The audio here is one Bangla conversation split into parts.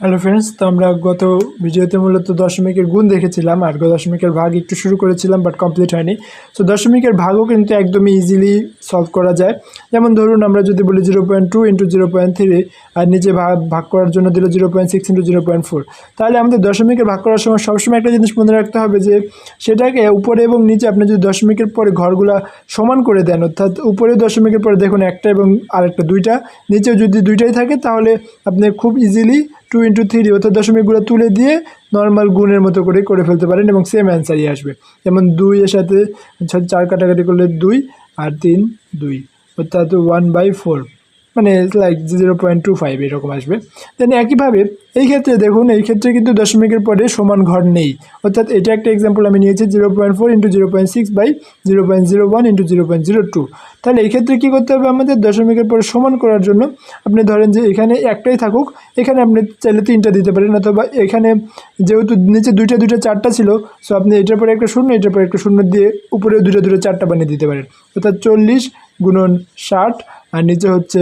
হ্যালো ফ্রেন্ডস তো আমরা গত ভিডিওতে মূলত দশমিকের গুণ দেখেছিলাম আর দশমিকের ভাগ একটু শুরু করেছিলাম বাট কমপ্লিট হয়নি। সো দশমিকের ভাগও কিন্তু একদমই ইজিলি সলভ করা যায়। যেমন ধরুন, আমরা যদি বলি zero point two into zero point three আর নিচে ভাগ ভাগ করার জন্য দিল zero point six into zero point four তাহলে আমাদের দশমিকের ভাগ করার সময় সবসময় একটা জিনিস মনে রাখতে হবে যে, সেটাকে উপরে এবং নিচে আপনি যদি দশমিকের পরে ঘরগুলা সমান করে দেন, অর্থাৎ উপরে দশমিকের পরে দেখুন একটা এবং আরেকটা দুইটা, নিচেও যদি দুইটাই থাকে, তাহলে আপনি খুব ইজিলি টু ইন্টু থ্রি অর্থাৎ দশমিকগুলো তুলে দিয়ে নর্মাল গুণের মতো করে করে ফেলতে পারেন এবং সেম অ্যান্সারই আসবে। যেমন দুই এর সাথে চার কাটাকাটি করলে দুই আর তিন দুই। অর্থাৎ ওয়ান বাই ফোর মানে like zero point two five এরকম আসবে। দেন একইভাবে এই ক্ষেত্রে দেখুন, এই ক্ষেত্রে কিন্তু দশমিকের পরে সমান ঘর নেই। অর্থাৎ এটা একটা এক্সাম্পল আমি নিয়েছি zero point four into zero point six by zero point zero one into zero point zero two তাহলে এই ক্ষেত্রে কী করতে হবে আমাদের? দশমিকের পরে সমান করার জন্য আপনি ধরেন যে এখানে একটাই থাকুক, এখানে আপনি চাইলে তিনটা দিতে পারেন অথবা এখানে যেহেতু নিচে দুইটা দুইটা, চারটা ছিল সো আপনি এটার পরে একটা শূন্য, এটার পরে একটা শূন্য দিয়ে উপরে দুটো দুটো চারটা বানিয়ে দিতে পারেন। অর্থাৎ চল্লিশ গুণন ষাট, আর নিচে হচ্ছে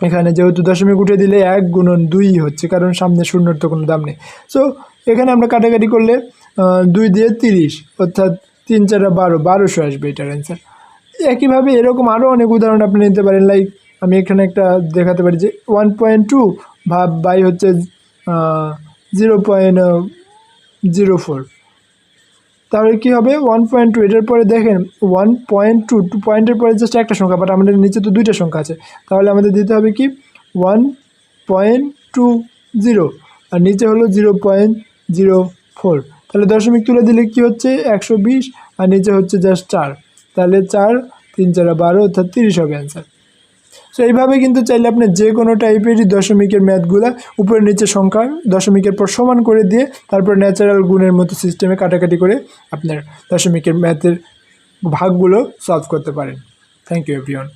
এখানে যেহেতু দশমিক উঠে দিলে এক গুণন দুই হচ্ছে, কারণ সামনে শূন্যর তো কোনো দাম নেই। সো এখানে আমরা কাটাকাটি করলে দুই দিয়ে তিরিশ, অর্থাৎ তিন চারটা বারো, বারোশো আসবে এটার অ্যান্সার একইভাবে এরকম আরও অনেক উদাহরণ আপনি নিতে পারেন লাইক আমি এখানে একটা দেখাতে পারি যে ওয়ান পয়েন্ট টু ভাব বাই হচ্ছে জিরো পয়েন্ট জিরো ফোর তাহলে কী হবে? ওয়ান পয়েন্ট টু এটার পরে দেখেন ওয়ান পয়েন্ট টু টু পয়েন্টের পরে জাস্ট একটা সংখ্যা বাট আমাদের নিচে তো দুইটা সংখ্যা আছে। তাহলে আমাদের দিতে হবে কি? ওয়ান পয়েন্ট টু জিরো আর নিচে হলো জিরো পয়েন্ট জিরো ফোর তাহলে দশমিক তুলে দিলে কি হচ্ছে? একশো বিশ, আর নিচে হচ্ছে জাস্ট চার। তাহলে চার, তিন চার বারো, অর্থাৎ তিরিশ হবে অ্যান্সার সো এইভাবে কিন্তু চাইলে আপনি যে কোনো টাইপেরই দশমিকের ম্যাথগুলা উপরে নিচে সংখ্যা দশমিকের পর সমান করে দিয়ে তারপর ন্যাচারাল গুণের মতো সিস্টেমে কাটাকাটি করে আপনার দশমিকের ম্যাথের ভাগগুলো সলভ করতে পারেন। Thank you everyone